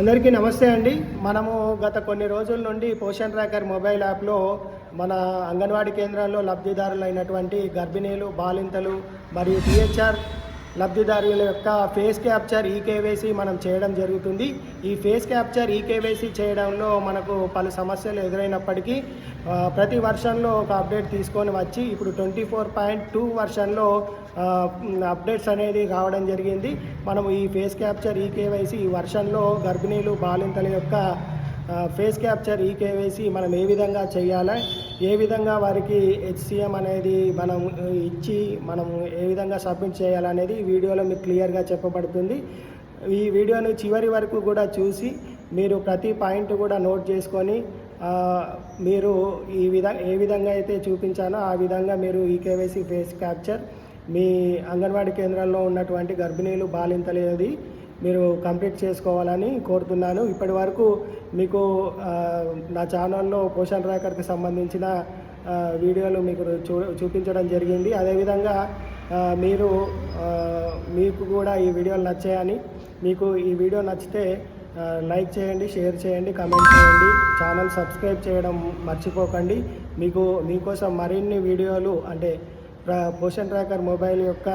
అందరికీ నమస్తే అండి. మనము గత కొన్ని రోజుల నుండి పోషన్ ట్రాకర్ మొబైల్ యాప్లో మన అంగన్వాడీ కేంద్రాల్లో లబ్ధిదారులైనటువంటి గర్భిణీలు బాలింతలు మరియు టీహెచ్ఆర్ లబ్ధిదారుల యొక్క ఫేస్ క్యాప్చర్ ఈకేవైసీ మనం చేయడం జరుగుతుంది. ఈ ఫేస్ క్యాప్చర్ ఈకేవైసీ చేయడంలో మనకు పలు సమస్యలు ఎదురైనప్పటికీ ప్రతి వర్షంలో ఒక అప్డేట్ తీసుకొని వచ్చి ఇప్పుడు ట్వంటీ ఫోర్ పాయింట్ టూ వర్షన్లో అప్డేట్స్ అనేది రావడం జరిగింది. మనము ఈ ఫేస్ క్యాప్చర్ ఈకేవైసీ ఈ వర్షంలో గర్భిణీలు బాలింతల యొక్క ఫేస్ క్యాప్చర్ ఈ కేవైసీ మనం ఏ విధంగా చేయాలి? ఏ విధంగా వారికి హెచ్సిఎం అనేది మనం ఇచ్చి మనం ఏ విధంగా సబ్మిట్ చేయాలనేది ఈ వీడియోలో మీకు క్లియర్గా చెప్పబడుతుంది. ఈ వీడియోను చివరి వరకు కూడా చూసి మీరు ప్రతి పాయింట్ కూడా నోట్ చేసుకొని మీరు ఈ విధ ఏ విధంగా అయితే చూపించానో ఆ విధంగా మీరు ఈ కేవైసీ ఫేస్ క్యాప్చర్ మీ అంగన్వాడీ కేంద్రాల్లో ఉన్నటువంటి గర్భిణీలు బాలింతలేది మీరు కంప్లీట్ చేసుకోవాలని కోరుతున్నాను. ఇప్పటి వరకు మీకు నా ఛానల్లో పోషణ ట్రాకర్కి సంబంధించిన వీడియోలు మీకు చూ చూపించడం జరిగింది. అదేవిధంగా మీరు మీకు కూడా ఈ వీడియోలు నచ్చాయని మీకు ఈ వీడియో నచ్చితే లైక్ చేయండి షేర్ చేయండి కమెంట్ చేయండి ఛానల్ సబ్స్క్రైబ్ చేయడం మర్చిపోకండి. మీకు మీకోసం మరిన్ని వీడియోలు అంటే పోషన్ ట్రాకర్ మొబైల్ యొక్క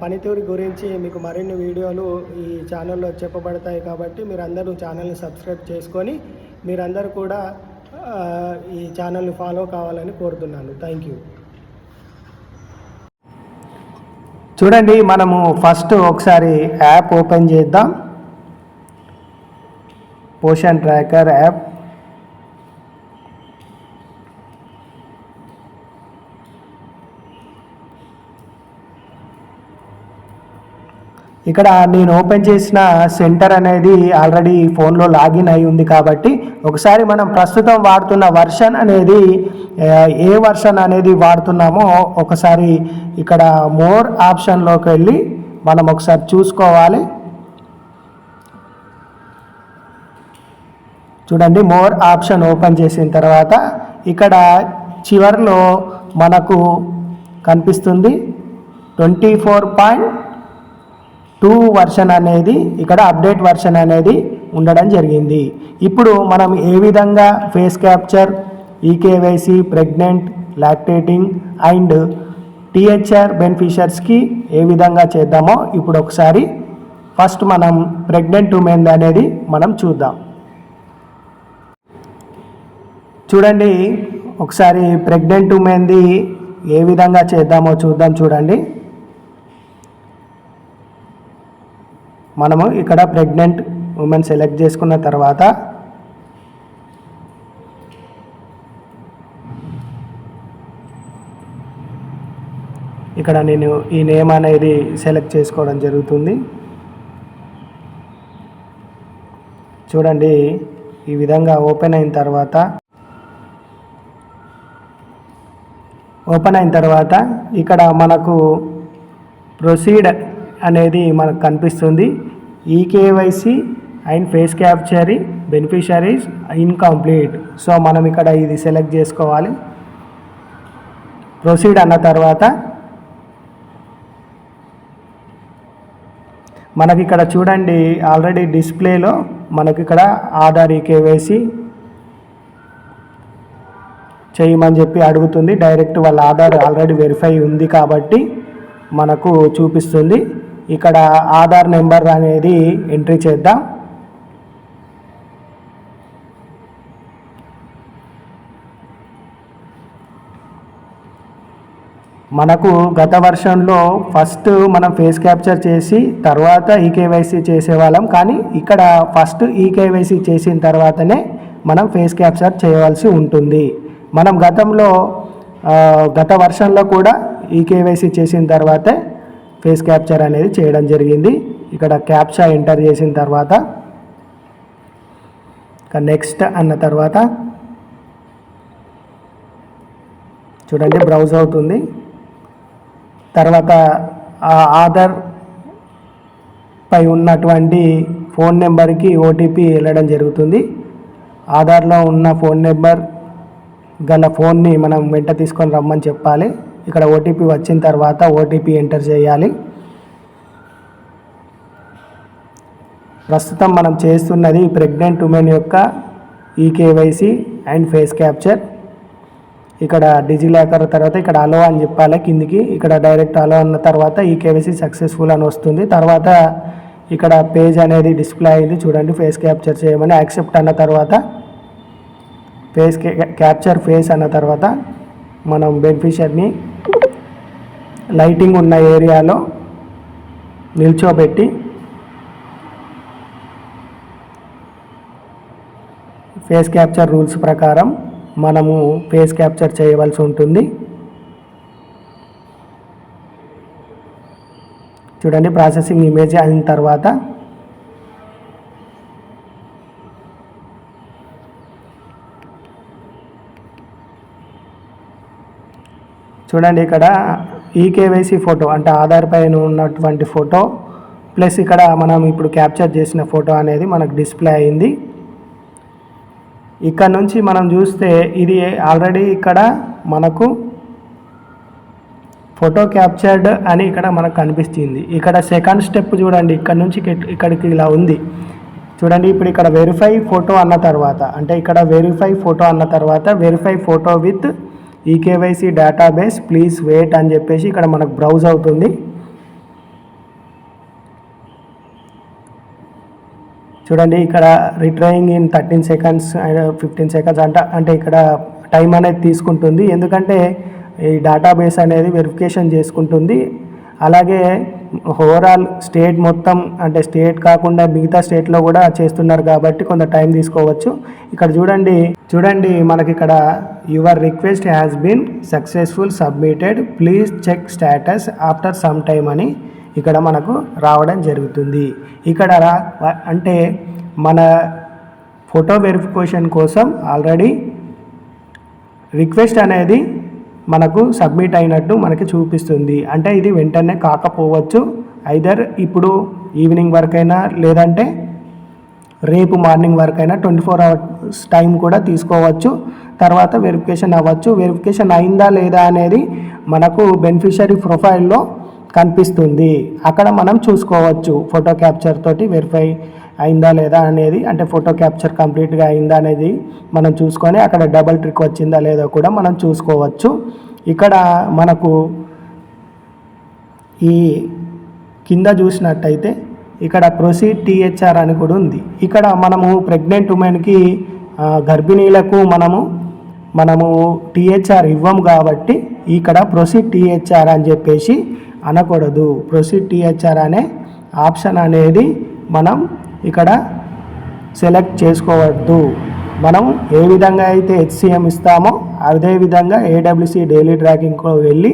పనితీరు గురించి మీకు మరిన్ని వీడియోలు ఈ ఛానల్లో చెప్పబడతాయి కాబట్టి మీరందరూ ఛానల్ని సబ్స్క్రైబ్ చేసుకొని మీరందరూ కూడా ఈ ఛానల్ని ఫాలో కావాలని కోరుతున్నాను. Thank you. చూడండి మనము ఫస్ట్ ఒకసారి యాప్ ఓపెన్ చేద్దాం. Poshan tracker app. ఇక్కడ నేను ఓపెన్ చేసిన సెంటర్ అనేది ఆల్రెడీ ఫోన్లో లాగిన్ అయి ఉంది కాబట్టి ఒకసారి మనం ప్రస్తుతం వాడుతున్న వర్షన్ అనేది ఏ వర్షన్ అనేది వాడుతున్నామో ఒకసారి ఇక్కడ మోర్ ఆప్షన్లోకి వెళ్ళి మనం ఒకసారి చూసుకోవాలి. చూడండి మోర్ ఆప్షన్ ఓపెన్ చేసిన తర్వాత ఇక్కడ చివరిలో మనకు కనిపిస్తుంది twenty four point two version అనేది ఇక్కడ అప్డేట్ వర్షన్ అనేది ఉండడం జరిగింది. ఇప్పుడు మనం ఏ విధంగా face capture eKYC pregnant lactating and THR బెనిఫిషర్స్కి ఏ విధంగా చేద్దామో ఇప్పుడు ఒకసారి ఫస్ట్ మనం ప్రెగ్నెంట్ ఉమెన్ అనేది మనం చూద్దాం. చూడండి ఒకసారి ప్రెగ్నెంట్ ఉమెన్ది ఏ విధంగా చేద్దామో చూద్దాం చూడండి. మనము ఇక్కడ ప్రెగ్నెంట్ ఉమెన్ సెలెక్ట్ చేసుకున్న తర్వాత ఇక్కడ నేను ఈ నేమ్ అనేది సెలెక్ట్ చేసుకోవడం జరుగుతుంది. చూడండి ఈ విధంగా ఓపెన్ అయిన తర్వాత ఓపెన్ అయిన తర్వాత ఇక్కడ మనకు ప్రొసీడ్ అనేది మనకు కనిపిస్తుంది. EKYC and face capture beneficiaries incomplete. So మనం ఇక్కడ ఇది సెలెక్ట్ చేసుకోవాలి. ప్రొసీడ్ అన్న తర్వాత మనకి ఇక్కడ చూడండి ఆల్రెడీ డిస్ప్లేలో మనకి ఇక్కడ ఆధార్ ఈకేవైసీ చేయమని చెప్పి అడుగుతుంది. డైరెక్ట్ వాళ్ళ ఆధార్ ఆల్రెడీ వెరిఫై ఉంది కాబట్టి మనకు చూపిస్తుంది. ఇక్కడ ఆధార్ నెంబర్ అనేది ఎంట్రీ చేద్దాం. మనకు గత వర్షంలో ఫస్ట్ మనం ఫేస్ క్యాప్చర్ చేసి తర్వాత ఈకేవైసీ చేసేవాళ్ళం. కానీ ఇక్కడ ఫస్ట్ ఈకేవైసీ చేసిన తర్వాతనే మనం ఫేస్ క్యాప్చర్ చేయవలసి ఉంటుంది. మనం గతంలో గత వర్షంలో కూడా ఈకేవైసీ చేసిన తర్వాతే ఫేస్ క్యాప్చర్ అనేది చేయడం జరిగింది. ఇక్కడ క్యాప్చా ఎంటర్ చేసిన తర్వాత ఇక నెక్స్ట్ అన్న తర్వాత చూడండి బ్రౌజ్ అవుతుంది. తర్వాత ఆ ఆధార్ పై ఉన్నటువంటి ఫోన్ నెంబర్కి ఓటీపీ వెళ్ళడం జరుగుతుంది. ఆధార్లో ఉన్న ఫోన్ నెంబర్ గల ఫోన్ని మనం వెంట తీసుకొని రమ్మని చెప్పాలి. ఇక్కడ ఓటీపీ వచ్చిన తర్వాత ఓటీపీ ఎంటర్ చేయాలి. ప్రస్తుతం మనం చేస్తున్నది ప్రెగ్నెంట్ ఉమెన్ యొక్క ఈకేవైసీ అండ్ ఫేస్ క్యాప్చర్ ఇక్కడ డిజిలాకర్ తర్వాత ఇక్కడ అలో అని చెప్పాలి కిందికి. ఇక్కడ డైరెక్ట్ అలో అన్న తర్వాత ఈ కేవైసీ సక్సెస్ఫుల్ అని వస్తుంది. తర్వాత ఇక్కడ పేజ్ అనేది డిస్ప్లే అయింది. చూడండి ఫేస్ క్యాప్చర్ చేయమని యాక్సెప్ట్ అన్న తర్వాత ఫేస్ క్యాప్చర్ ఫేస్ అన్న తర్వాత మనం బెనిఫిషియర్ని లైటింగ్ ఉన్న ఏరియాలో నిల్చోబెట్టి ఫేస్ క్యాప్చర్ రూల్స్ ప్రకారం మనము ఫేస్ క్యాప్చర్ చేయవలసి ఉంటుంది. చూడండి ప్రాసెసింగ్ ఇమేజ్ అయిన తర్వాత చూడండి ఇక్కడ ఈ కేవైసీ ఫోటో అంటే ఆధార్ పైన ఉన్నటువంటి ఫోటో ప్లస్ ఇక్కడ మనం ఇప్పుడు క్యాప్చర్ చేసిన ఫోటో అనేది మనకు డిస్ప్లే అయింది. ఇక్కడ నుంచి మనం చూస్తే ఇది ఆల్రెడీ ఇక్కడ మనకు ఫోటో క్యాప్చర్డ్ అని ఇక్కడ మనకు కనిపిస్తుంది. ఇక్కడ సెకండ్ స్టెప్ చూడండి ఇక్కడ నుంచి ఇక్కడికి ఇలా ఉంది. చూడండి ఇప్పుడు ఇక్కడ వెరిఫై ఫోటో అన్న తర్వాత అంటే ఇక్కడ వెరిఫై ఫోటో అన్న తర్వాత verify photo with eKYC database please wait అని చెప్పేసి ఇక్కడ మనకు బ్రౌజ్ అవుతుంది. చూడండి ఇక్కడ retrying in thirteen seconds fifteen seconds అంట అంటే ఇక్కడ టైం అనేది తీసుకుంటుంది. ఎందుకంటే ఈ డేటాబేస్ అనేది వెరిఫికేషన్ చేసుకుంటుంది. అలాగే ఓవరాల్ స్టేట్ మొత్తం అంటే స్టేట్ కాకుండా మిగతా స్టేట్లో కూడా చేస్తున్నారు కాబట్టి కొంత టైం తీసుకోవచ్చు. ఇక్కడ చూడండి చూడండి మనకి ఇక్కడ your request has been successful submitted please check status after some time అని ఇక్కడ మనకు రావడం జరుగుతుంది. ఇక్కడ రా- అంటే మన ఫోటో వెరిఫికేషన్ కోసం ఆల్రెడీ రిక్వెస్ట్ అనేది మనకు సబ్మిట్ అయినట్టు మనకి చూపిస్తుంది. అంటే ఇది వెంటనే కాకపోవచ్చు. ఐదర్ ఇప్పుడు ఈవినింగ్ వరకైనా లేదంటే రేపు మార్నింగ్ వరకు అయినా ట్వంటీ ఫోర్ అవర్స్ టైం కూడా తీసుకోవచ్చు. తర్వాత వెరిఫికేషన్ అవ్వచ్చు. వెరిఫికేషన్ అయిందా లేదా అనేది మనకు బెనిఫిషరీ ప్రొఫైల్లో కనిపిస్తుంది. అక్కడ మనం చూసుకోవచ్చు. ఫోటో క్యాప్చర్ తోటి వెరిఫై అయిందా లేదా అనేది అంటే ఫోటో క్యాప్చర్ కంప్లీట్గా అయిందా అనేది మనం చూసుకొని అక్కడ డబల్ ట్రిక్ వచ్చిందా లేదో కూడా మనం చూసుకోవచ్చు. ఇక్కడ మనకు ఈ కింద చూసినట్టయితే ఇక్కడ ప్రొసీడ్ టీహెచ్ఆర్ అని కూడా ఉంది. ఇక్కడ మనము ప్రెగ్నెంట్ ఉమెన్కి గర్భిణీలకు మనము మనము టీహెచ్ఆర్ ఇవ్వము కాబట్టి ఇక్కడ ప్రొసీడ్ టీహెచ్ఆర్ అని చెప్పేసి అనకూడదు. ప్రొసీడ్ టీహెచ్ఆర్ అనే ఆప్షన్ అనేది మనం ఇక్కడ సెలెక్ట్ చేసుకోవద్దు. మనం ఏ విధంగా అయితే హెచ్సిఎం ఇస్తామో అదే విధంగా ఏడబ్ల్యూసి డైలీ ట్రాకింగ్లో వెళ్ళి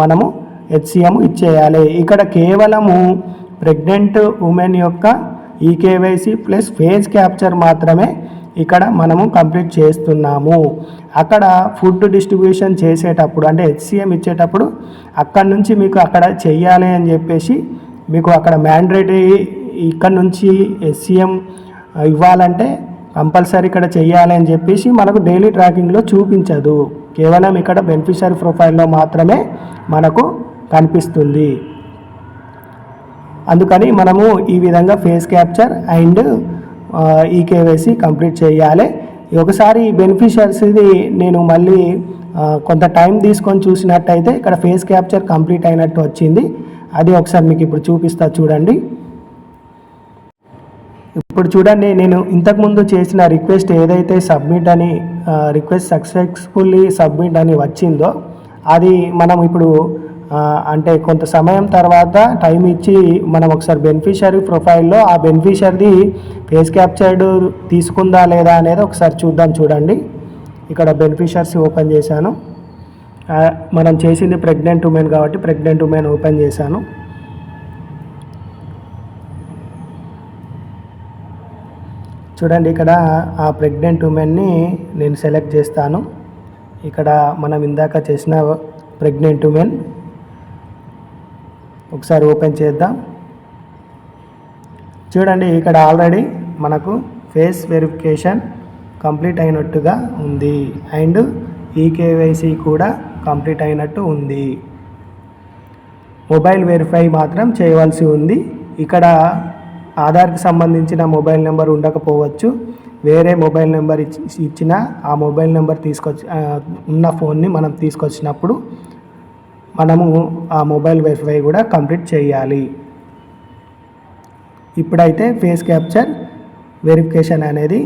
మనము హెచ్సిఎం ఇచ్చేయాలి. ఇక్కడ కేవలము ప్రెగ్నెంట్ ఉమెన్ యొక్క ఈకేవైసీ ప్లస్ ఫేజ్ క్యాప్చర్ మాత్రమే ఇక్కడ మనము కంప్లీట్ చేస్తున్నాము. అక్కడ ఫుడ్ డిస్ట్రిబ్యూషన్ చేసేటప్పుడు అంటే హెచ్సిఎం ఇచ్చేటప్పుడు అక్కడ నుంచి మీకు అక్కడ చెయ్యాలి అని చెప్పేసి మీకు అక్కడ మ్యాండేటరీ ఇక్కడ నుంచి ఎస్సీఎం ఇవ్వాలంటే కంపల్సరీ ఇక్కడ చేయాలి అని చెప్పేసి మనకు డైలీ ట్రాకింగ్లో చూపించదు. కేవలం ఇక్కడ బెనిఫిషరీ ప్రొఫైల్లో మాత్రమే మనకు కనిపిస్తుంది. అందుకని మనము ఈ విధంగా face capture and eKYC complete చేయాలి. ఒకసారి బెనిఫిషియర్స్ది నేను మళ్ళీ కొంత టైం తీసుకొని చూసినట్టయితే ఇక్కడ ఫేస్ క్యాప్చర్ కంప్లీట్ అయినట్టు వచ్చింది. అది ఒకసారి మీకు ఇప్పుడు చూపిస్తా చూడండి. ఇప్పుడు చూడండి నేను ఇంతకుముందు చేసిన రిక్వెస్ట్ ఏదైతే సబ్మిట్ అని రిక్వెస్ట్ సక్సెస్ఫుల్లీ సబ్మిట్ అని వచ్చిందో అది మనం ఇప్పుడు అంటే కొంత సమయం తర్వాత టైం ఇచ్చి మనం ఒకసారి బెనిఫిషరీ ప్రొఫైల్లో ఆ బెనిఫిషరీది ఫేస్ క్యాప్చర్డ్ తీసుకుందా లేదా అనేది ఒకసారి చూద్దాం చూడండి. ఇక్కడ బెనిఫిషర్స్ ఓపెన్ చేశాను. మనం చేసింది ప్రెగ్నెంట్ ఉమెన్ కాబట్టి ప్రెగ్నెంట్ ఉమెన్ ఓపెన్ చేశాను. చూడండి ఇక్కడ ఆ ప్రెగ్నెంట్ ఉమెన్ని నేను సెలెక్ట్ చేస్తాను. ఇక్కడ మనం ఇందాక చేసిన ప్రెగ్నెంట్ ఉమెన్ ఒకసారి ఓపెన్ చేద్దాం. చూడండి ఇక్కడ ఆల్రెడీ మనకు ఫేస్ వెరిఫికేషన్ కంప్లీట్ అయినట్టుగా ఉంది. అండ్ ఈకేవైసీ కూడా కంప్లీట్ అయినట్టు ఉంది. మొబైల్ వెరిఫై మాత్రం చేయవలసి ఉంది. ఇక్కడ ఆధార్కి సంబంధించిన మొబైల్ నెంబర్ ఉండకపోవచ్చు. వేరే మొబైల్ నెంబర్ ఇచ్చి ఇచ్చిన ఆ మొబైల్ నెంబర్ తీసుకొచ్చి ఉన్న ఫోన్ని మనం తీసుకొచ్చినప్పుడు మనము ఆ మొబైల్ వెరిఫై కూడా కంప్లీట్ చేయాలి. ఇప్పుడైతే ఫేస్ క్యాప్చర్ వెరిఫికేషన్ అనేది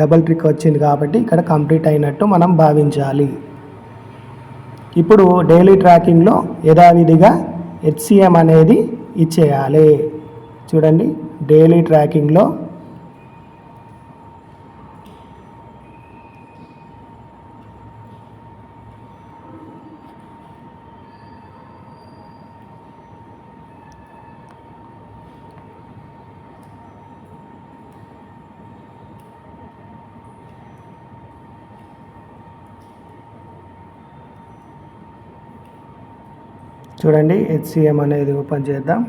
డబుల్ ట్రిక్ వచ్చింది కాబట్టి ఇక్కడ కంప్లీట్ అయినట్టు మనం భావించాలి. ఇప్పుడు డైలీ ట్రాకింగ్లో యథావిధిగా హెచ్సిఎం అనేది ఇచ్చేయాలి. చూడండి. డైలీ ట్రాకింగ్లో చూడండి హెచ్సిఎం అనేది ఓపెన్ చేద్దాం.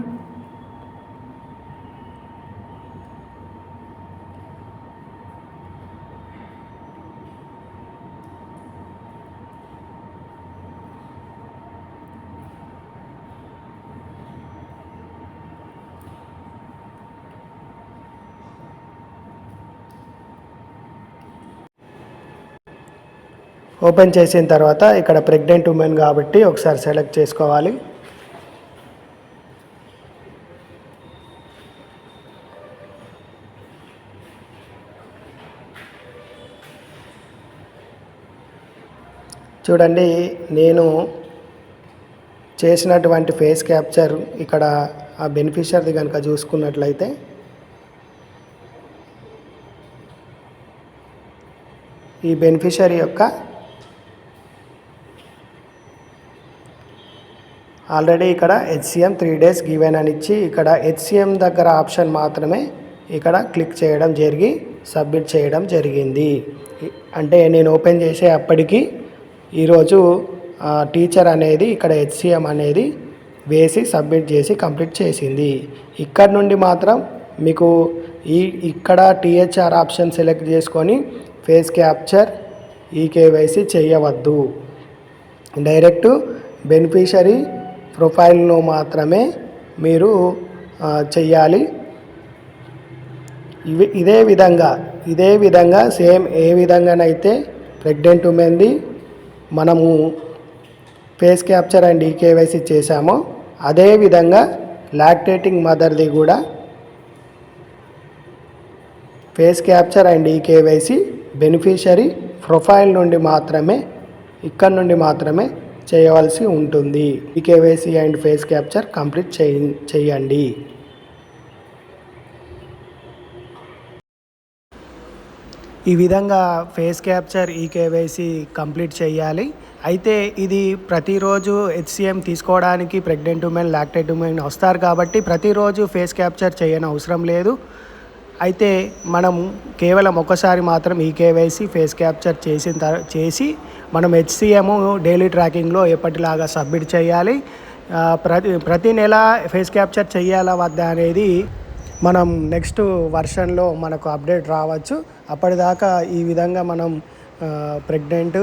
ఓపెన్ చేసిన తర్వాత ఇక్కడ ప్రెగ్నెంట్ ఉమెన్ కాబట్టి ఒకసారి సెలెక్ట్ చేసుకోవాలి. చూడండి నేను చేసినటువంటి ఫేస్ క్యాప్చర్ ఇక్కడ ఆ బెనిఫిషియర్ది కనుక చూసుకున్నట్లయితే ఈ బెనిఫిషరీ యొక్క ఆల్రెడీ ఇక్కడ హెచ్సిఎం త్రీ డేస్ గివెన్ అని ఇచ్చి ఇక్కడ హెచ్సిఎం దగ్గర ఆప్షన్ మాత్రమే ఇక్కడ క్లిక్ చేయడం జరిగి సబ్మిట్ చేయడం జరిగింది. అంటే నేను ఓపెన్ చేసే అప్పటికి ఈరోజు టీచర్ అనేది ఇక్కడ హెచ్సిఎం అనేది వేసి సబ్మిట్ చేసి కంప్లీట్ చేసింది. ఇక్కడ నుండి మాత్రం మీకు ఈ ఇక్కడ టీహెచ్ఆర్ ఆప్షన్ సెలెక్ట్ చేసుకొని ఫేస్ క్యాప్చర్ ఈకేవైసీ చేయవద్దు. డైరెక్ట్ బెనిఫిషరీ ప్రొఫైల్ను మాత్రమే మీరు చెయ్యాలి. ఇవి ఇదే విధంగా ఇదే విధంగా సేమ్ ఏ విధంగానైతే ప్రెగ్నెంట్ ఉమెన్ది మనము ఫేస్ క్యాప్చర్ అండ్ ఈకేవైసీ చేశామో అదే విధంగా లాక్టేటింగ్ మదర్ది కూడా face capture and eKYC beneficiary profile నుండి మాత్రమే ఇక్కడ నుండి మాత్రమే చేయవలసి ఉంటుంది. EKYC and face capture complete చేయ చేయండి. ఈ విధంగా face capture eKYC complete చేయాలి. అయితే ఇది ప్రతిరోజు హెచ్సిఎం తీసుకోవడానికి ప్రెగ్నెంట్ ఉమెన్ లాక్టెడ్ ఉమెన్ వస్తారు కాబట్టి ప్రతిరోజు ఫేస్ క్యాప్చర్ చేయని అవసరం లేదు. అయితే మనం కేవలం ఒకసారి మాత్రం ఈ కేవైసీ ఫేస్ క్యాప్చర్ చేసిన తర్ చేసి మనం హెచ్సిఎం డైలీ ట్రాకింగ్లో ఎప్పటిలాగా సబ్మిట్ చేయాలి. ప్రతి ప్రతి నెల ఫేస్ క్యాప్చర్ చేయాలా వద్దా అనేది మనం నెక్స్ట్ వర్షన్లో మనకు అప్డేట్ రావచ్చు. అప్పటిదాకా ఈ విధంగా మనం ప్రెగ్నెంట్